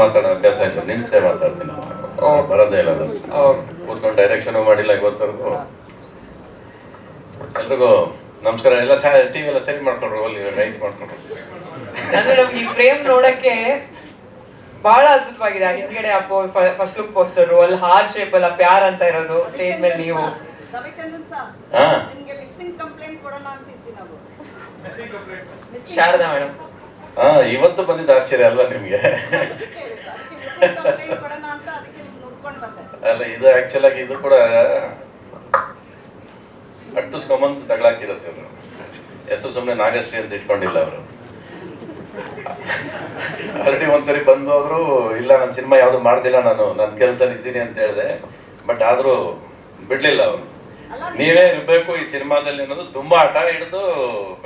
ಮಾತಾಡೋ ಅಭ್ಯಾಸ ಆಯ್ತು ನಿಲ್ಸೆ ಮಾತಾಡ್ತೀನಿ ಓ ಬರೋದೇ ಇಲ್ಲ ಅದು. ಕೂತ್ಕೊಂಡು ಡೈರೆಕ್ಷನ್ ಮಾಡಿಲ್ಲ ಇವತ್ತವರೆಗೂ. ಎಲ್ರಿಗೂ ನಮಸ್ಕಾರ. ಎಲ್ಲ ಟಿವಿ ಎಲ್ಲ ಸರಿ ಮಾಡ್ಕೊಂಡ್ರು ಅಲ್ಲಿ ರೈಟ್ ಮಾಡ್ಕೊಂಡ್ರು. ಅಂದ್ರೆ ನಮ್ಗೆ ಈ ಫ್ರೇಮ್ ನೋಡಕ್ಕೆ ಬಹಳ ಅದ್ಭುತವಾಗಿದೆ. ಆ ಹಿಂದ್ಗಡೆ ಆ ಫಸ್ಟ್ ಲುಕ್ ಪೋಸ್ಟರ್ ಅಲ್ಲಿ ಹಾರ್ಟ್ ಶೇಪ್ ಅಲ್ಲ ಪ್ಯಾರ್ ಅಂತ ಇರೋದು ಸ್ಟೇಜ್ ಮೇಲೆ ನೀವು. ರವಿಚಂದ್ರನ್ ಸರ್ ಹಾ? ನಿಮ್ಗೆ ಮಿಸ್ಸಿಂಗ್ ಕಂಪ್ಲೇಂಟ್ ಕೊಡೋಣ ಅಂತಿದ್ವಿ ನಾವು. ಶಾರದಾ ಮೇಡಮ್. ಹಾ ಇವತ್ತು ಬಂದಿದ್ದ ಆಶ್ಚರ್ಯ ಅಲ್ವಾ ನಿಮ್ಗೆ? ಅಲ್ಲ, ಇದು ಆಕ್ಚುಲ್ ಆಗಿ ಇದು ಕೂಡ ಅಟ್ಟಿಸ್ಕೊಂಬಂದು ತಗಳಾಕಿರತ್ತೆ ಅವರು ಹೆಸರು ಸುಮ್ಮನೆ ನಾಗಶ್ರೀ ಅಂತ ಇಟ್ಕೊಂಡಿಲ್ಲ ಅವರು. ಆಲ್ರೆಡಿ ಒಂದ್ಸರಿ ಬಂದು ಹೋದ್ರು, ಇಲ್ಲ, ನಾನು ಸಿನಿಮಾ ಯಾವುದು ಮಾಡ್ತಿಲ್ಲ ನಾನು ನನ್ನ ಕೆಲಸ ಇದ್ದೀನಿ ಅಂತ ಹೇಳಿದೆ. ಬಟ್ ಆದ್ರೂ ಬಿಡ್ಲಿಲ್ಲ ಅವರು. ನೀವೇ ಇರಬೇಕು ಈ ಸಿನಿಮಾದಲ್ಲಿ ಅನ್ನೋದು ತುಂಬಾ ಹಠ ಹಿಡಿದು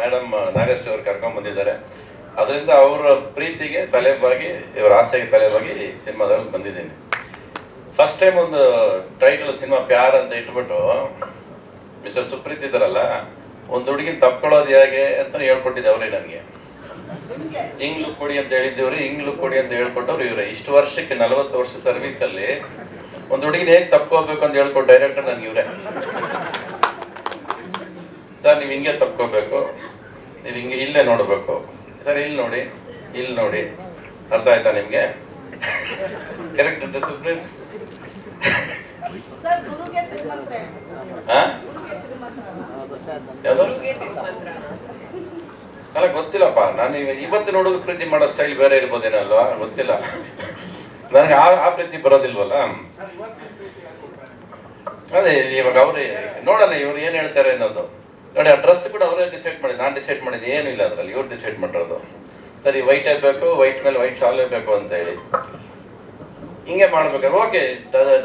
ಮೇಡಮ್ ನಾಗಶ್ರೀ ಅವ್ರು ಕರ್ಕೊಂಡ್ ಬಂದಿದ್ದಾರೆ. ಅದರಿಂದ ಅವರ ಪ್ರೀತಿಗೆ ತಲೆ ಬಾಗಿ, ಇವರ ಆಸೆಗೆ ತಲೆ ಬಾಗಿ ಸಿನಿಮಾದಲ್ಲಿ ಬಂದಿದ್ದೀನಿ. ಫಸ್ಟ್ ಟೈಮ್ ಒಂದು ಟೈಟಲ್ ಸಿನಿಮಾ ಪ್ಯಾರ್ ಅಂತ ಇಟ್ಬಿಟ್ಟು ಮಿಸ್ಟರ್ ಸುಪ್ರೀತ್ ಇದ್ದಾರಲ್ಲ, ಒಂದು ಹುಡುಗಿನ ತಪ್ಕೊಳ್ಳೋದು ಹೇಗೆ ಅಂತ ಹೇಳ್ಕೊಟ್ಟಿದ್ದೆ ಅವರೇ ನನಗೆ. ಹಿಂಗ್ ಲುಕ್ ಕೊಡಿ ಅಂತ ಹೇಳಿದ್ದೇವ್ರಿ ಹಿಂಗ್ ಲುಕ್ ಕೊಡಿ ಅಂತ ಹೇಳ್ಕೊಟ್ಟವ್ರು ಇವ್ರೆ. ಇಷ್ಟು ವರ್ಷಕ್ಕೆ ನಲವತ್ತು ವರ್ಷ ಸರ್ವಿಸ್ ಅಲ್ಲಿ ಒಂದು ಹುಡುಗಿನ ಹೇಗೆ ತಪ್ಕೋಬೇಕು ಅಂತ ಹೇಳ್ಕೊಟ್ಟು ಡೈರೆಕ್ಟರ್ ನನ್ಗೆ ಇವ್ರೆ. ಸರ್, ನೀವು ಹಿಂಗೆ ತಪ್ಕೋಬೇಕು, ನೀವು ಹಿಂಗೆ ಇಲ್ಲೇ ನೋಡಬೇಕು. ಸರ್ ಇಲ್ಲಿ ನೋಡಿ ಇಲ್ಲಿ ನೋಡಿ. ಅರ್ಥ ಆಯ್ತಾ ನಿಮ್ಗೆ? ಕರೆಕ್ಟ್ ಡಿಸಿಪ್ಲಿನ್ ಅಲ್ಲ ಗೊತ್ತಿಲ್ಲಪ್ಪ. ನಾನು ಇವತ್ತು ನೋಡೋದು ಪ್ರೀತಿ ಮಾಡೋ ಸ್ಟೈಲ್ ಬೇರೆ ಇರ್ಬೋದೇನಲ್ವಾ ಗೊತ್ತಿಲ್ಲ. ನನಗೆ ಆ ಆ ಪ್ರೀತಿ ಬರೋದಿಲ್ವಲ್ಲ? ಅದೇ ಇವಾಗ ಅವ್ರೇ ನೋಡೋಣ ಇವ್ರು ಏನ್ ಹೇಳ್ತಾರೆ ಅನ್ನೋದು. ನೋಡಿ, ಆ ಡ್ರೆಸ್ ಕೂಡ ಅವರೇ ಡಿಸೈಡ್ ಮಾಡಿದ್ದು ನಾನು ಡಿಸೈಡ್ ಮಾಡಿದ್ದು ಏನಿಲ್ಲ ಅದರಲ್ಲಿ, ಇವ್ರು ಡಿಸೈಡ್ ಮಾಡಿರೋದು. ಸರಿ ವೈಟ್ ಬೇಕು ವೈಟ್ ಮೇಲೆ ವೈಟ್ ಶಾಲ್ ಬೇಕು ಅಂತ ಹೇಳಿ. ಹಿಂಗೆ ಮಾಡ್ಬೇಕಾದ್ರೆ ಓಕೆ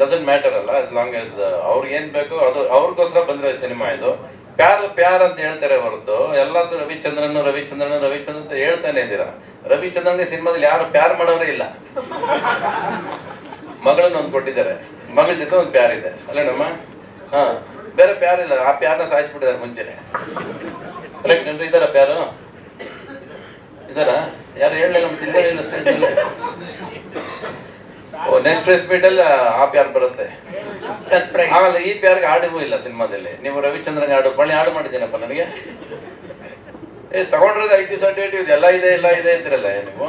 ಡಸಂಟ್ ಮ್ಯಾಟರ್ ಅಲ್ಲ ಆಸ್ ಲಾಂಗ್ ಆಸ್ ಅವ್ರಿಗೆ ಏನು ಬೇಕು, ಅದು ಅವ್ರಿಗೋಸ್ಕರ ಬಂದಿರೋ ಸಿನಿಮಾ ಇದು. ಪ್ಯಾರ್ ಪ್ಯಾರ್ ಅಂತ ಹೇಳ್ತಾರೆ ಹೊರತು ಎಲ್ಲ ರವಿಚಂದ್ರನ್ ರವಿಚಂದ್ರನ್ ರವಿಚಂದ್ರನ್ ಅಂತ ಹೇಳ್ತಾನೆ ಇದ್ದೀರಾ? ರವಿಚಂದ್ರನ್ ಸಿನಿಮಾದಲ್ಲಿ ಯಾರು ಪ್ಯಾರ್ ಮಾಡೋರೇ ಇಲ್ಲ. ಮಗಳನ್ನ ಒಂದು ಕೊಟ್ಟಿದ್ದಾರೆ. ಮಗಳ ಜೊತೆ ಒಂದು ಪ್ಯಾರ್ ಇದೆ. ಅಲ್ಲೇನಮ್ಮ? ಹಾ. ಬೇರೆ ಪ್ಯಾರ್ ಇಲ್ಲ ಆ ಪ್ಯಾರ್ನ ಸಾಯಿಸ್ಬಿಟ್ಟಿದ್ದಾರೆ ಮುಂಚೆನೆ. ಅಲ್ಲ ಜನರು ಇದಾರ ಪ್ಯಾರು ಇದಾರ? ಯಾರು ಹೇಳಲಿ ನಮ್ಮ ತಿಂಗಳಿಲ್ಲ ಸ್ಟೇಜ್ ಓ ನೆಕ್ಸ್ಟ್ ಪ್ರೆಸ್ ಮೀಟ್ ಅಲ್ಲಿ ಆ ಪ್ಯಾರ್ ಬರುತ್ತೆ. ಸರ್ಪ್ರೈಸ್ ಆಮೇಲೆ ಈ ಪ್ಯಾರ್ಗೆ ಹಾಡಿಗೂ ಇಲ್ಲ ಸಿನಿಮಾದಲ್ಲಿ. ನೀವು ರವಿಚಂದ್ರನ್ ಹಾಡು ಬಳ್ಳಿ ಹಾಡು ಮಾಡಿದ್ದೀನಪ್ಪ ನನಗೆ. ಏ ತಗೊಂಡ್ರೆ ಐದು ದಿವಸ ಡೇಟ್ ಇದೆ ಎಲ್ಲ ಇದೆ ಎಲ್ಲ ಇದೆ ಅಂತಿರಲ್ಲ ನೀವು?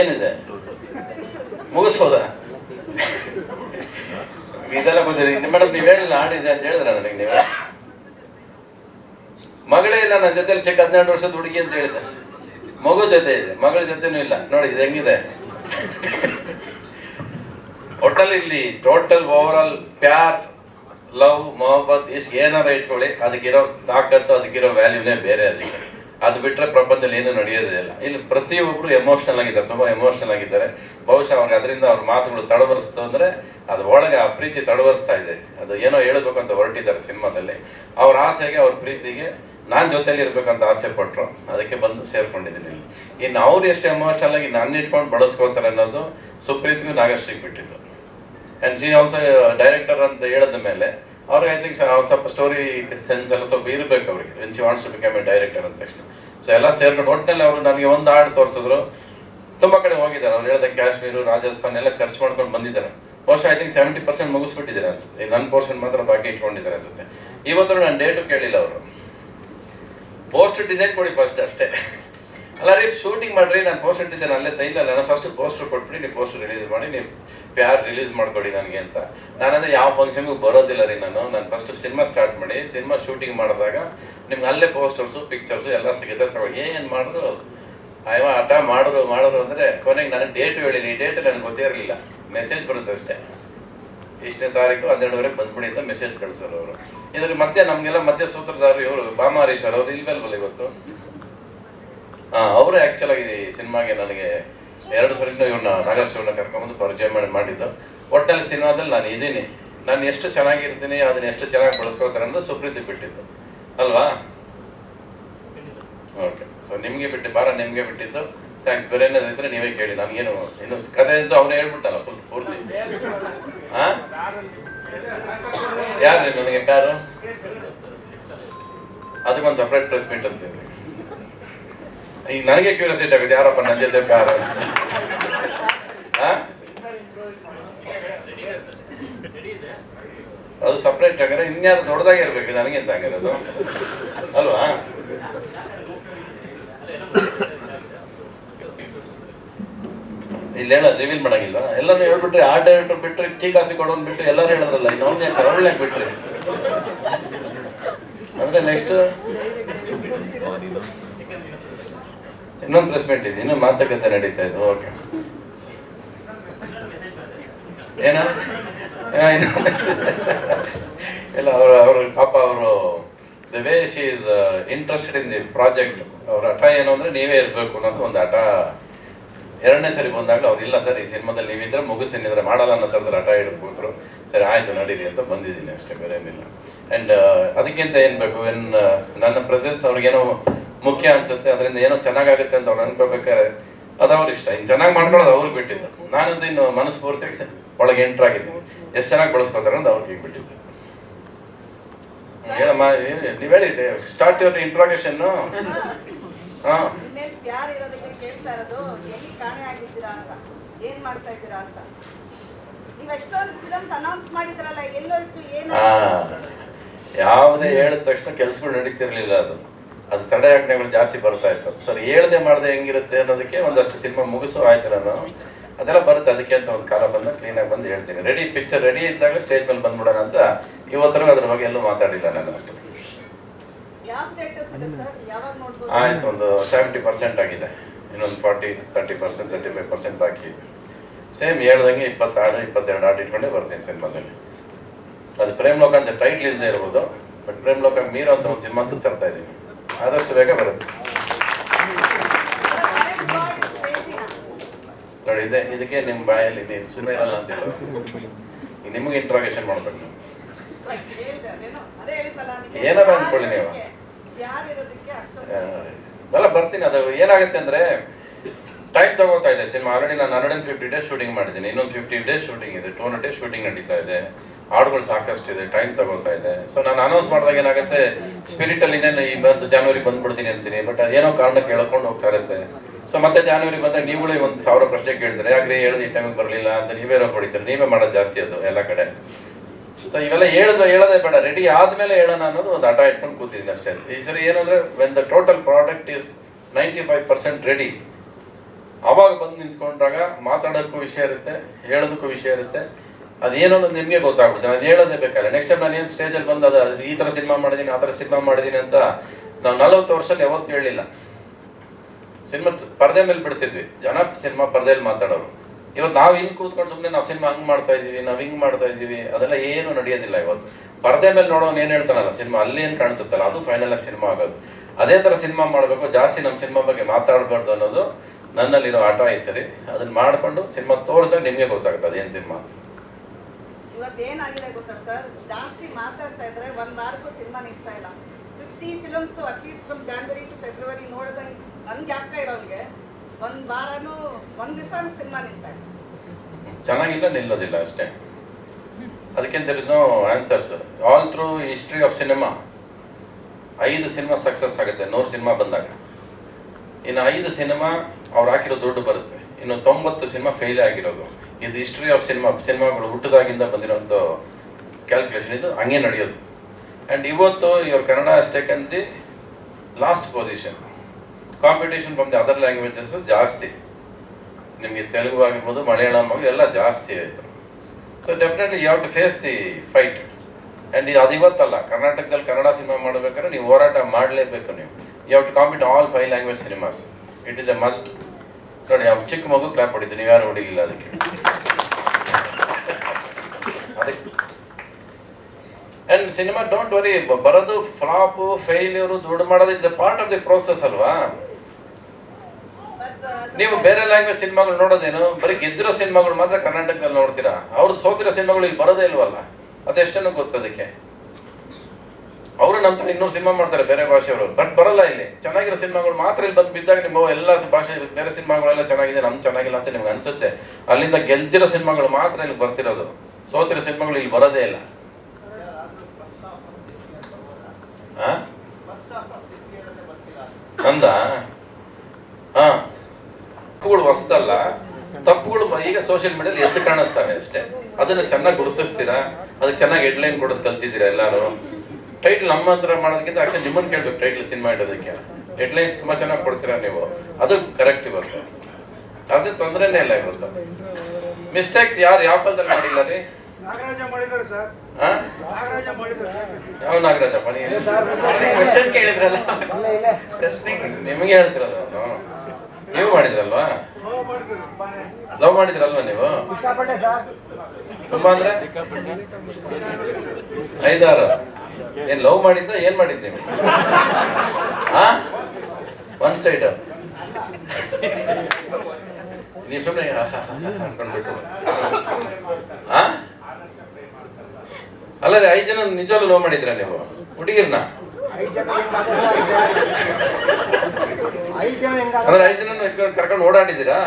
ಏನಿದೆ? ಮುಗಿಸ್ಬೋದಾ? ಇದೆಲ್ಲ ಗೊತ್ತಿದೆ ಮೇಡಮ್ ನೀವು ಹೇಳಿಲ್ಲ ಆಡಿದೆ ಅಂತ ಹೇಳಿದ್ರ ನನಗೆ ನೀವು? ಮಗಳೇ ಇಲ್ಲ, ನನ್ನ ಜೊತೆಲಿ ಚೆಕ್ ಹದಿನೆಂಟು ವರ್ಷದ ಹುಡುಗಿ ಅಂತ ಹೇಳಿದೆ ಮಗು ಜೊತೆ ಇದೆ, ಮಗಳ ಜೊತೆನೂ ಇಲ್ಲ. ನೋಡಿ, ಇದು ಹೆಂಗಿದೆ? ಟೋಟಲ್ ಇಲ್ಲಿ ಟೋಟಲ್ ಓವರ್ ಆಲ್ ಪ್ಯಾರ್, ಲವ್, ಮೊಹಬ್ಬತ್, ಇಷ್ಟು ಏನಾರ ಇಟ್ಕೊಳ್ಳಿ, ಅದಕ್ಕಿರೋ ತಾಕತ್ತು, ಅದಕ್ಕಿರೋ ವ್ಯಾಲ್ಯೂನೇ ಬೇರೆ ಅದಕ್ಕೆ. ಅದು ಬಿಟ್ಟರೆ ಪ್ರಪಂಚದಲ್ಲಿ ಏನು ನಡೆಯೋದೇ ಇಲ್ಲ. ಇಲ್ಲಿ ಪ್ರತಿಯೊಬ್ಬರು ಎಮೋಷನಲ್ ಆಗಿದ್ದಾರೆ, ತುಂಬ ಎಮೋಷನಲ್ ಆಗಿದ್ದಾರೆ. ಬಹುಶಃ ಅವ್ರಿಗೆ ಅದರಿಂದ ಅವ್ರ ಮಾತುಗಳು ತಡವರಿಸ್ತು ಅಂದರೆ ಅದು ಒಳಗೆ ಆ ಪ್ರೀತಿ ತಡವರಿಸ್ತಾ ಇದೆ. ಅದು ಏನೋ ಹೇಳಬೇಕು ಅಂತ ಹೊರಟಿದ್ದಾರೆ ಸಿನಿಮಾದಲ್ಲಿ. ಅವ್ರ ಆಸೆಗೆ, ಅವ್ರ ಪ್ರೀತಿಗೆ ನಾನು ಜೊತೆಲಿ ಇರಬೇಕಂತ ಆಸೆ ಪಟ್ರು. ಅದಕ್ಕೆ ಬಂದು ಸೇರ್ಕೊಂಡಿದ್ದೀನಿ ಇಲ್ಲಿ. ಇನ್ನು ಅವ್ರು ಎಷ್ಟು ಎಮೋಷ್ನಲ್ ಆಗಿ ನಾನು ಇಟ್ಕೊಂಡು ಬಳಸ್ಕೋತಾರೆ ಅನ್ನೋದು ಸುಪ್ರೀತ್ಗೂ ನಾಗಶ್ರೀಗೆ ಬಿಟ್ಟಿದ್ದು. ಆ್ಯಂಡ್ ಶಿ ಆಲ್ಸೋ ಡೈರೆಕ್ಟರ್ ಅಂತ ಹೇಳಿದ ಮೇಲೆ ಅವ್ರಿಗೆ ಐ ಥಿಂಕ್ ಸ್ವಲ್ಪ ಸ್ಟೋರಿ ಸೆನ್ಸ್ ಎಲ್ಲ ಸ್ವಲ್ಪ ಇರಬೇಕು ಅವ್ರಿಗೆ. When she wants to become a director ಅಂತ ತಕ್ಷಣ ಸೊ ಎಲ್ಲ ಸೇರ್ಕೊಂಡು ಒಟ್ಟಿನಲ್ಲಿ ಅವರು ನನಗೆ ಒಂದು ಹಾಡು ತೋರಿಸಿದ್ರು. ತುಂಬ ಕಡೆ ಹೋಗಿದ್ದಾರೆ. ಅವ್ರು ಹೇಳಿದ ಕಾಶ್ಮೀರು, ರಾಜಸ್ಥಾನ ಎಲ್ಲ ಖರ್ಚು ಮಾಡ್ಕೊಂಡು ಬಂದಿದ್ದಾರೆ. ಬಹುಶಃ ಐ ಥಿಂಕ್ ಸೆವೆಂಟಿ ಪರ್ಸೆಂಟ್ ಮುಗಿಸ್ಬಿಟ್ಟಿದ್ದಾರೆ ಅನ್ಸುತ್ತೆ. ನನ್ನ ಪೋರ್ಷನ್ ಮಾತ್ರ ಬಾಕಿ ಇಟ್ಕೊಂಡಿದ್ದಾರೆ ಅನ್ಸುತ್ತೆ. ಇವತ್ತು ನಾನು ಡೇಟು ಕೇಳಿಲ್ಲ ಅವರು. ಪೋಸ್ಟ್ ಡಿಸೈನ್ ಕೊಡಿ ಫಸ್ಟ್ ಅಷ್ಟೇ. ಅಲ್ಲ ರೀ ಶೂಟಿಂಗ್ ಮಾಡ್ರಿ, ನಾನು ಪೋಸ್ಟರ್ ನಾನು ಅಲ್ಲೇ ತೈಲ ನಾನು ಫಸ್ಟ್ ಪೋಸ್ಟರ್ ಕೊಟ್ಬಿಡಿ, ನೀವು ಪೋಸ್ಟರ್ ರಿಲೀಸ್ ಮಾಡಿ, ನೀವು ಪ್ಯಾರ್ ರಿಲೀಸ್ ಮಾಡ್ಕೊಡಿ ನನಗೆ ಅಂತ. ನಾನಂದ್ರೆ ಯಾವ ಫಂಕ್ಷನ್ಗೂ ಬರೋದಿಲ್ಲ ರೀ ನಾನು. ನಾನು ಫಸ್ಟ್ ಸಿನಿಮಾ ಸ್ಟಾರ್ಟ್ ಮಾಡಿ ಸಿನಿಮಾ ಶೂಟಿಂಗ್ ಮಾಡಿದಾಗ ನಿಮ್ಗೆ ಅಲ್ಲೇ ಪೋಸ್ಟರ್ಸು ಪಿಕ್ಚರ್ಸು ಎಲ್ಲ ಸಿಗುತ್ತೆ. ತಗೋ, ಏನು ಮಾಡಿದ್ರು ಅಯ್ಯವ ಹಠ ಮಾಡಿದ್ರು ಮಾಡೋರು ಅಂದರೆ ಕೊನೆಗೆ ನನಗೆ ಡೇಟ್ ಹೇಳಿಲ್ಲ. ಈ ಡೇಟ್ ನನಗೆ ಗೊತ್ತೇ ಇರಲಿಲ್ಲ. ಮೆಸೇಜ್ ಬರುತ್ತೆ ಅಷ್ಟೇ. ಇಷ್ಟನೇ ತಾರೀಕು, ಹನ್ನೆರಡುವರೆಗೆ ಬಂದ್ಬಿಡಿ ಅಂತ ಮೆಸೇಜ್ ಕಳಿಸೋರು ಅವರು. ಇದ್ರ ಮತ್ತೆ ನಮಗೆಲ್ಲ ಮತ್ತೆ ಸೂತ್ರಧಾರರು ಇವರು ಸರ್, ಅವರು ಇಲ್ವಲ್ವಲ್ಲ ಇವತ್ತು? ಅವರೇ ಆಕ್ಚುಲ್ ಆಗಿ ಈ ಸಿನಿಮಾಗೆ ನನಗೆ ಎರಡು ಸರಿ ಇವ್ರನ್ನ ನಾಗೇಶ್ವರನ್ನ ಕರ್ಕೊಂಬಂದು ಪರಿಚಯ ಮಾಡಿ ಮಾಡಿದ್ದು. ಒಟ್ಟಲ್ಲಿ ಸಿನಿಮಾದಲ್ಲಿ ನಾನು ಇದ್ದೀನಿ ನಾನು ಎಷ್ಟು ಚೆನ್ನಾಗಿರ್ತೀನಿ, ಅದನ್ನ ಎಷ್ಟು ಚೆನ್ನಾಗಿ ಬಳಸ್ಕೊಳ್ತಾರೆ ಅನ್ನೋದು ಸುಪ್ರೀತಿ ಬಿಟ್ಟಿದ್ದು. ಅಲ್ವಾ? ಓಕೆ ಸೊ ನಿಮಗೆ ಬಿಟ್ಟು ಭಾರ ನಿಮಗೆ ಬಿಟ್ಟಿದ್ದು. ಥ್ಯಾಂಕ್ಸ್ ಬೇರೆ ಏನಾದ್ರು ಇದ್ರೆ ನೀವೇ ಕೇಳಿ. ನನಗೇನು ಇನ್ನು ಕಥೆ ಅಂತೂ ಅವನೇ ಹೇಳ್ಬಿಟ್ಟಲ್ಲ, ಫುಲ್, ಪೂರ್ತಿ. ಹಾ ಯಾರು ನನಗೆ ಕಾರು ಅದಕ್ಕೊಂದು ಸಪ್ರೇಟ್ ಪ್ರೆಸ್ ಮೀಟ್ ಅಂತೀವಿ ಈಗ ನನಗೆ ಕ್ಯೂರಿಯಾಸಿಟಿ ಆಗುತ್ತೆ ಯಾರಪ್ಪ ನನ್ನ ಜೊತೆ ಪ್ಯಾರ ಅದು ಸಪ್ರೇಟ್ ಹಾಗಾದ್ರೆ ಇನ್ಯಾರು ದೊಡ್ಡದಾಗೆ ಇರ್ಬೇಕು ನನಗೆಂತ ಆಗಿರೋದು ಅಲ್ವಾ? ಇಲ್ಲಿ ಹೇಳ ರಿವೀಲ್ ಮಾಡಂಗಿಲ್ಲ. ಎಲ್ಲರೂ ಹೇಳ್ಬಿಟ್ರೆ ಆ ಡೈರೆಕ್ಟರ್ ಬಿಟ್ಟರೆ ಟೀ, ಕಾಫಿ ಕೊಡೋನ್ ಬಿಟ್ಟು ಎಲ್ಲರೂ ಹೇಳಿದ್ರಲ್ಲ ಇನ್ನು ಯಾಕೆ ಒಳ್ಳೆ ಬಿಟ್ರಿ. ಅಂದ್ರೆ ನೆಕ್ಸ್ಟ್ ಇನ್ನೊಂದು ಪ್ರೆಸ್ ಮೀಟ್ ಇದೆ ಇನ್ನೂ ಮಾತುಕತೆ ನಡೀತಾ ಇದೆ ಓಕೆ ಏನ? ಇಲ್ಲ, ಅವರು ಅವರು ಪಾಪ ಅವರು the way she is interested in the project ಅವ್ರ ಹಠ ಏನು ಅಂದರೆ ನೀವೇ ಇರಬೇಕು ಅನ್ನೋದು ಒಂದು ಹಠ. ಎರಡನೇ ಸರಿ ಬಂದಾಗ ಅವ್ರು ಇಲ್ಲ ಸರ್, ಈ ಸಿನಿಮಾದಲ್ಲಿ ನೀವಿದ್ರೆ ಮುಗಿಸಿನಿದ್ರೆ ಮಾಡಲ್ಲ ಅನ್ನೋ ಥರದಲ್ಲಿ ಹಠ ಹಿಡಿದು ಕೂತರು. ಸರಿ, ಆಯ್ತು, ನಡೀರಿ ಅಂತ ಬಂದಿದ್ದೀನಿ ಅಷ್ಟೇ ಬೇರೆ ಏನಿಲ್ಲ ಆ್ಯಂಡ್ ಅದಕ್ಕಿಂತ ಏನು ಬೇಕು ಏನು ನನ್ನ ಪ್ರೆಸೆನ್ಸ್ ಅವ್ರಿಗೇನೋ ಮುಖ್ಯ ಅನ್ಸುತ್ತೆ ಅದರಿಂದ ಏನೋ ಚೆನ್ನಾಗಾಗುತ್ತೆ ಅಂತ ಅವ್ರು ಅನ್ಕೋಬೇಕಾದ್ರೆ ಅದು ಅವ್ರ ಇಷ್ಟ. ಇನ್ನು ಚೆನ್ನಾಗಿ ಮಾಡ್ಕೊಳ್ಳೋದು ಅವ್ರಿಗೆ ಬಿಟ್ಟಿದ್ದು. ನಾನಂತೂ ಇನ್ನು ಮನಸ್ಸು ಪೂರ್ತಿ ಒಳಗೆ ಎಂಟ್ರ್ ಆಗಿದ್ದೀನಿ. ಎಷ್ಟು ಚೆನ್ನಾಗಿ ಬಳಸ್ಕೊತಾರೆ ಅಂತ ಅವ್ರಿಗೆ ಬಿಟ್ಟಿದ್ದು. ಹೇಳಮ್ಮ ನೀವ್ ಹೇಳಿ ಸ್ಟಾರ್ಟ್ ಯುವರ್ ಇಂಟ್ರಾಗೇಷನ್ ಹಾ. ಯಾವುದೇ ಹೇಳಿದ ತಕ್ಷಣ ಕೆಲ್ಸಗಳು ನಡೀತಿರ್ಲಿಲ್ಲ ಅದು. ಅದು ತಡೆಯಾಜ್ಞೆಗಳು ಜಾಸ್ತಿ ಬರ್ತಾ ಇತ್ತು. ಸರ್ ಹೇಳ್ದೆ ಮಾಡದೆ ಹೆಂಗಿರುತ್ತೆ ಅನ್ನೋದಕ್ಕೆ ಒಂದಷ್ಟು ಸಿನಿಮಾ ಮುಗಿಸು ಆಯ್ತು ನಾನು. ಅದೆಲ್ಲ ಬರುತ್ತೆ ಅದಕ್ಕೆ ಅಂತ ಒಂದು ಕಾಲ ಬಂದ ಕ್ಲೀನಾಗಿ ಬಂದು ಹೇಳ್ತೀನಿ. ರೆಡಿ ಪಿಕ್ಚರ್ ರೆಡಿ ಇದ್ದಾಗ ಸ್ಟೇಜ್ ಮೇಲೆ ಬಂದ್ಬಿಡೋಣ ಅಂತ ಇವತ್ತರೆಗೂ ಅದ್ರ ಬಗ್ಗೆ ಎಲ್ಲೂ ಮಾತಾಡಿಲ್ಲ ನಾನು ಅಷ್ಟು. ಆಯ್ತು ಒಂದು ಸೆವೆಂಟಿ ಪರ್ಸೆಂಟ್ ಆಗಿದೆ. ಇನ್ನೊಂದು forty thirty percent thirty five percent ಬಾಕಿ. ಇದೆ ಸೇಮ್ ಹೇಳ್ದಂಗೆ ಇಪ್ಪತ್ತಾರು ಇಪ್ಪತ್ತೆರಡು ಹಾಡು ಇಟ್ಕೊಂಡೆ ಬರ್ತೀನಿ ಸಿನಿಮಾದಲ್ಲಿ. ಅದು ಪ್ರೇಮ್ ಲೋಕ ಅಂತ ಟೈಟ್ಲ್ ಇಲ್ಲದೆ ಇರ್ಬೋದು ಬಟ್ ಪ್ರೇಮ್ ಲೋಕ ಮೀರೋ ಅಂತ ಒಂದು ಸಿನಿಮಾ ತರ್ತಾ ಇದ್ದೀನಿ. ಆದಷ್ಟು ಬೇಗ ಬರುತ್ತೆ ನೋಡಿ, ಇದೆ, ಇದಕ್ಕೆ ನಿಮ್ಮ ಬಾಯಲ್ಲಿ ನೀನ್ ಸುಮ್ಮನೆ ಇರಲ್ಲ ಅಂತ ಹೇಳಿ ನಿಮಗೆ ಇಂಟ್ರಾಗೇಷನ್ ಮಾಡ್ಬೇಕು ನೀವು. ಹೇಳ್ದೆ ಅದೇನೋ ಅದೇ ಹೇಳಿದ್ನಲ್ಲ ಅದಕ್ಕೆ ಏನಾರ ಅನ್ಕೊಳ್ಳಿ ನೀವು. ಅಲ್ಲ, ಬರ್ತೀನಿ. ಅದು ಏನಾಗುತ್ತೆ ಅಂದ್ರೆ ಟೈಮ್ ತಗೋತಾ ಇದೆ. ಸಿನಿಮಾ ಆಲ್ರೆಡಿ ನಾನು hundred and fifty days shooting ಮಾಡಿದ್ದೀನಿ. ಇನ್ನೊಂದು ಫಿಫ್ಟಿ ಡೇಸ್ ಶೂಟಿಂಗ್ ಇದೆ. ಟೂ ಹಂಡ್ರೆಡ್ ಡೇಸ್ ಶೂಟಿಂಗ್ ನಡೀತಾ ಇದೆ. ಹಾಡುಗಳು ಸಾಕಷ್ಟು ಇದೆ ಟೈಮ್ ತಗೊಳ್ತಾ ಇದೆ. ಸೊ ನಾನು ಅನೌನ್ಸ್ ಮಾಡಿದಾಗ ಏನಾಗುತ್ತೆ ಸ್ಪಿರಿಟ್ ಅಲ್ಲಿ ಇನ್ನೇನು ಈ ಬಂದು ಜಾನ್ವರಿ ಬಂದ್ಬಿಡ್ತೀನಿ ಅಂತೀನಿ ಬಟ್ ಅದೇನೋ ಕಾರಣಕ್ಕೆ ಹೇಳ್ಕೊಂಡು ಹೋಗ್ತಾ ಇರುತ್ತೆ ಸೊ ಮತ್ತೆ ಜಾನ್ವರಿ ಬಂದಾಗ ನೀವುಗಳೇ ಒಂದು ಸಾವಿರ ಪ್ರಶ್ನೆ ಕೇಳಿದ್ರೆ, ಯಾಕ್ರೆ ಹೇಳಿದ ಈ ಟೈಮಿಗೆ ಬರಲಿಲ್ಲ ಅಂತ ನೀವೇ ಹೊಡಿತಾರೆ, ನೀವೇ ಮಾಡೋದು ಜಾಸ್ತಿ ಅದು ಎಲ್ಲ ಕಡೆ. ಸೊ ಇವೆಲ್ಲ ಹೇಳೋದು, ಹೇಳೋದೇ ಬೇಡ ರೆಡಿ ಆದ್ಮೇಲೆ ಹೇಳೋಣ ಅನ್ನೋದು ಒಂದು ಆಟ ಇಟ್ಕೊಂಡು ಕೂತಿದ್ದೀನಿ ಅಷ್ಟೇ. ಈ ಸರಿ ಏನಂದ್ರೆ when the total product is ninety five percent ready ಅವಾಗ ಬಂದು ನಿಂತ್ಕೊಂಡಾಗ ಮಾತಾಡೋಕ್ಕೂ ವಿಷಯ ಇರುತ್ತೆ, ಹೇಳೋದಕ್ಕೂ ವಿಷಯ ಇರುತ್ತೆ. ಅದೇನೋ ನಿಮಗೆ ಗೊತ್ತಾಗುತ್ತೆ ನಾನು ಹೇಳೋದೇ ಬೇಕಾದ್ರೆ ನೆಕ್ಸ್ಟ್ ಟೈಮ್ ನಾನು ಏನು ಸ್ಟೇಜಲ್ಲಿ ಬಂದು ಅದು ಈ ಥರ ಸಿನಿಮಾ ಮಾಡಿದ್ದೀನಿ ಆ ಥರ ಸಿನಿಮಾ ಮಾಡಿದ್ದೀನಿ ಅಂತ ನಾವು ನಲವತ್ತು ವರ್ಷದಲ್ಲಿ ಯಾವತ್ತೂ ಹೇಳಿಲ್ಲ. ಸಿನಿಮಾ ಪರದೆ ಮೇಲೆ ಬಿಡ್ತಿದ್ವಿ. ಜನ ಸಿನಿಮಾ ಪರದೆಯಲ್ಲಿ ಮಾತಾಡೋರು. ಇವತ್ತು ನಾವು ಹಿಂಗೆ ಕೂತ್ಕೊಂಡು ಸುಮ್ಮನೆ ನಾವು ಸಿನಿಮಾ ಹಂಗ್ ಮಾಡ್ತಾ ಇದೀವಿ ನಾವು ಹಿಂಗೆ ಮಾಡ್ತಾ ಇದ್ದೀವಿ, ಅದೆಲ್ಲ ಏನು ನಡೆಯೋದಿಲ್ಲ ಇವತ್ತು. ಪರದೆ ಮೇಲೆ ನೋಡೋನು ಏನು ಹೇಳ್ತಾನಲ್ಲ ಸಿನಿಮಾ ಅಲ್ಲಿ ಏನು ಕಾಣಿಸುತ್ತಲ್ಲ, ಅದು ಫೈನಲ್ ಆಗಿ ಸಿನಿಮಾ ಆಗೋದು. ಅದೇ ಥರ ಸಿನಿಮಾ ಮಾಡಬೇಕು, ಜಾಸ್ತಿ ನಮ್ಮ ಸಿನಿಮಾ ಬಗ್ಗೆ ಮಾತಾಡಬಾರ್ದು ಅನ್ನೋದು ನನ್ನಲ್ಲಿರೋ ಆಟ ಈ ಸರಿ ಅದನ್ನ ಮಾಡಿಕೊಂಡು ಸಿನಿಮಾ ತೋರಿಸಿದಾಗ ನಿಮಗೆ ಗೊತ್ತಾಗುತ್ತೆ ಅದೇನು ಸಿನಿಮಾ ಇವತ್ತು ಏನಾಗಿದೆ ಗೊತ್ತಾ ಸರ್? ಜಾಸ್ತಿ ಮಾತಾಡ್ತಾ ಇದ್ರೆ ಒಂದ್ ವಾರಕ್ಕೂ ಸಿನಿಮಾ ನಿಲ್ತಾ ಇಲ್ಲ. Fifty films at least from January to February ನೋಡ್ದಂಗೆ ನನ್ಗೆ ಆಗ್ತಾ ಇರೋಂಗೆ, ಒಂದ್ ವಾರನೂ ಒಂದ್ ದಿವಸ ಸಿನಿಮಾ ನಿಲ್ತಾ ಇಲ್ಲ. ಚೆನ್ನಾಗಿಲ್ಲ, ನಿಲ್ಲೋದಿಲ್ಲ ಅಷ್ಟೇ. ಅದಕ್ಕಿಂತ no answers all through history of cinema ಐದು ಸಿನಿಮಾ ಸಕ್ಸಸ್ ಆಗುತ್ತೆ, ನೂರು ಸಿನಿಮಾ ಬಂದಾಗ. ಇನ್ನು ಐದು ಸಿನಿಮಾ ಅವ್ರು ಹಾಕಿರೋ ದುಡ್ಡು ಬರುತ್ತೆ. ಇನ್ನು ತೊಂಬತ್ತು ಸಿನಿಮಾ ಫೇಲ್ ಆಗಿರೋದು. ಇದು ಹಿಸ್ಟ್ರಿ ಆಫ್ ಸಿನಿಮಾ ಸಿನಿಮಾಗಳು ಹುಟ್ಟಿದಾಗಿಂದ ಬಂದಿರೋಂಥ ಕ್ಯಾಲ್ಕುಲೇಷನ್ ಇದು ಹಂಗೆ ನಡೆಯೋದು. ಆ್ಯಂಡ್ ಇವತ್ತು ಇವ್ರ Kannada taken the last position competition from the other languages ಜಾಸ್ತಿ. ನಿಮಗೆ ತೆಲುಗು ಆಗಿರ್ಬೋದು, ಮಲಯಾಳಂ ಆಗಿರ್ಬೋದು, ಎಲ್ಲ ಜಾಸ್ತಿ ಆಯಿತು. So definitely you have to face the fight and ಇದು ಅದು ಇವತ್ತಲ್ಲ ಕರ್ನಾಟಕದಲ್ಲಿ ಕನ್ನಡ ಸಿನಿಮಾ ಮಾಡಬೇಕಾದ್ರೆ ನೀವು ಹೋರಾಟ ಮಾಡಲೇಬೇಕು ನೀವು. You have to compete all five language cinemas it is a must ನೋಡಿ, ನಾವು ಚಿಕ್ಕ ಮಗು ಕ್ಲಾಪ್ ಹೊಡಿತು ನೀವು ಯಾರು ಹೊಡಿಲಿಲ್ಲ ಅದಕ್ಕೆ. ಅದಕ್ಕೆ. ಆ್ಯಂಡ್ ಸಿನಿಮಾ ಡೋಂಟ್ ವರಿ ಬರೋದು ಫ್ಲಾಪ್ ಫೇಲ್ಯೂರು ದುಡ್ಡು ಮಾಡೋದು it's a part of the process ಅಲ್ವಾ? ನೀವು ಬೇರೆ ಲ್ಯಾಂಗ್ವೇಜ್ ಸಿನಿಮಾಗಳು ನೋಡೋದೇನು, ಬರೀ ಗೆದ್ದಿರೋ ಸಿನಿಮಾಗಳು ಮಾತ್ರ ಕರ್ನಾಟಕದಲ್ಲಿ ನೋಡ್ತೀರಾ? ಅವ್ರು ಸೋತಿರೋ ಸಿನಿಮಾಗಳು ಇಲ್ಲಿ ಬರೋದೇ ಇಲ್ವಲ್ಲ? ಅದೆಷ್ಟನ್ನು ಗೊತ್ತು ಅದಕ್ಕೆ? ಅವರು ನಮ್ಮ ತರ ಇನ್ನೂರು ಸಿನಿಮಾ ಮಾಡ್ತಾರೆ ಬೇರೆ ಭಾಷೆಯವರು. ಬಟ್ ಬರಲ್ಲ ಇಲ್ಲಿ. ಚೆನ್ನಾಗಿರೋ ಸಿನಿಮಾಗಳು ಮಾತ್ರ ಇಲ್ಲಿ ಬಂದು ಬಿದ್ದಾಗ ನಿಮ್ಮ ಎಲ್ಲ ಭಾಷೆ, ಬೇರೆ ಸಿನಿಮಾಗಳೆಲ್ಲ ಚೆನ್ನಾಗಿದೆ, ನಮ್ಗೆ ಚೆನ್ನಾಗಿಲ್ಲ ಅಂತ ನಿಮ್ಗೆ ಅನ್ಸುತ್ತೆ. ಅಲ್ಲಿಂದ ಗೆದ್ದಿರೋ ಸಿನಿಮಾಗಳು ಮಾತ್ರ ಇಲ್ಲಿ ಬರ್ತಿರೋದು. ಸೋತಿರೋ ಸಿನಿಮಾಗಳು ಇಲ್ಲಿ ಬರೋದೇ ಇಲ್ಲ? ನಂದ? ಹಾ. ತಪ್ಪುಗಳು ಹೊಸದಲ್ಲ. ತಪ್ಪುಗಳು ಈಗ ಸೋಷಿಯಲ್ ಮೀಡಿಯಲ್ಲಿ ಎದ್ದು ಕಾಣಿಸ್ತಾನೆ ಅಷ್ಟೇ. ಅದನ್ನ ಚೆನ್ನಾಗಿ ಗುರುತಿಸ್ತೀರಾ? ಅದಕ್ಕೆ ಚೆನ್ನಾಗಿ ಹೆಡ್ಲೈನ್ ಕೊಡೋದು ಕಲ್ತಿದ್ದೀರಾ ಎಲ್ಲಾರು? ಟೈಟ್ಲ್ ನಮ್ಮ ಹತ್ರ ಮಾಡೋದಕ್ಕಿಂತ ಆಕ್ಚುಲಿ ನಿಮ್ಮನ್ನು ಕೇಳಬೇಕು ಟೈಟ್ಲ್ ಸಿನಿಮಾ ಇಡೋದಕ್ಕೆ. ಹೆಡ್ಲೈನ್ಸ್ ತುಂಬ ಚೆನ್ನಾಗಿ ಕೊಡ್ತೀರಾ ನೀವು? ಅದು ಕರೆಕ್ಟ್ ಇವತ್ತು ಅದೇ ತೊಂದರೆನೇ ಇಲ್ಲ ಇವತ್ತು. ಮಿಸ್ಟೇಕ್ಸ್ ಯಾರು ಯಾವ ಕಾಲದಲ್ಲಿ ಮಾಡಿಲ್ಲ ರೀ ನಾಗರಾಜ ಮಾಡಿದ್ದಾರೆ ಸರ್. ಹಾ? ನಾಗರಾಜ ಮಾಡಿದ್ದಾರೆ. ಯಾವ ನಾಗರಾಜ? ಕ್ವಶನ್ ಕೇಳಿದ್ರಲ್ಲ. ಪ್ರಶ್ನೆ ನಿಮಗೆ ಹೇಳ್ತಿರಲ್ಲ ನಾನು ನೀವು ಮಾಡಿದ್ರಲ್ವಾ? ಲವ್ ಮಾಡಿದ್ರಲ್ವಾ ನೀವು? ತುಂಬಾ ಅಂದ್ರೆ? ಐದಾರು. ಏನ್ ಲವ್ ಮಾಡಿದ್ದ, ಏನ್ ಮಾಡಿದ್ದೆ? ಹಾ ಒನ್ ಸೈಡ್ ನೀವು ಸುಮ್ಮನೆ ಅನ್ಕೊಂಡ್ಬಿಟ್ಟು. ಅಲ್ಲ ರೀ ಐದು ಜನ ನಿಜವಾಗ್ಲೂ ಲವ್ ಮಾಡಿದ್ರ ನೀವು? ಹುಡುಗಿರ್ನ? ಅಂದ್ರೆ ಐದು ಜನ ಇಟ್ಕೊಂಡು ಕರ್ಕೊಂಡು ಓಡಾಡಿದ್ದೀರಾ?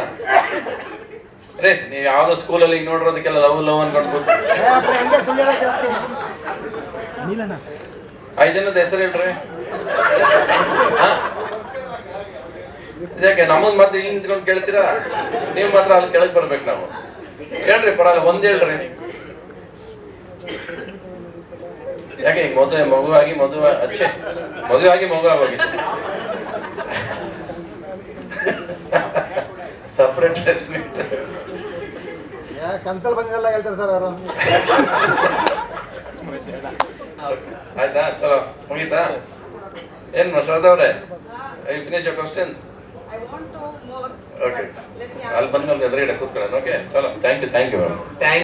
ರೇ ನೀವು ಯಾವ್ದೋ ಸ್ಕೂಲಲ್ಲಿ ನೋಡಿರೋದಕ್ಕೆಲ್ಲ ಲವ್ ಲವ್ ಅನ್ಕೊಂಡು ಐದು ಜನದ ಹೆಸರು ಹೇಳ್ರಿ. ಇದಕ್ಕೆ ನಮ್ಮನ್ ಮಾತ್ರ ಇಲ್ಲಿ ನಿಂತ್ಕೊಂಡು ಕೇಳ್ತೀರಾ? ನೀವು ಮಾತ್ರ ಅಲ್ಲಿ ಕೆಳಗೆ ಬರ್ಬೇಕು ನಾವು. ಹೇಳ್ರಿ ಪರವಾಗಿಲ್ಲ ಒಂದ್ ಹೇಳ್ರಿ. ಯಾಕೆ ಈಗ ಮದುವೆ ಮಗುವಾಗಿ ಮದುವೆ ಅಚ್ಚೆ ಮದುವೆ ಆಗಿ ಮಗು ಆಗೋಗಿ ಸಪ್ರೇಟ್ ಟ್ರೀಟ್ಮೆಂಟ್ ಕನ್ಸಲ್ ಬಂದಿದ್ದೆಲ್ಲ ಹೇಳ್ತಾರೆ ಸರ್ ಅವರು? ಆಯ್ತಾ? ಚಲೋ. ಮುಗೀತಾ? ಏನ್ ಅವ್ರೆ? I finish your questions. Okay ಅಲ್ಲಿ ಬಂದ್ಮೇಲೆ ಎದುರುಗಡೆ ಕೂತ್ಕೊಳ್ಳೋಣ. ಓಕೆ ಚಲೋ. Thank you thank you ma'am thank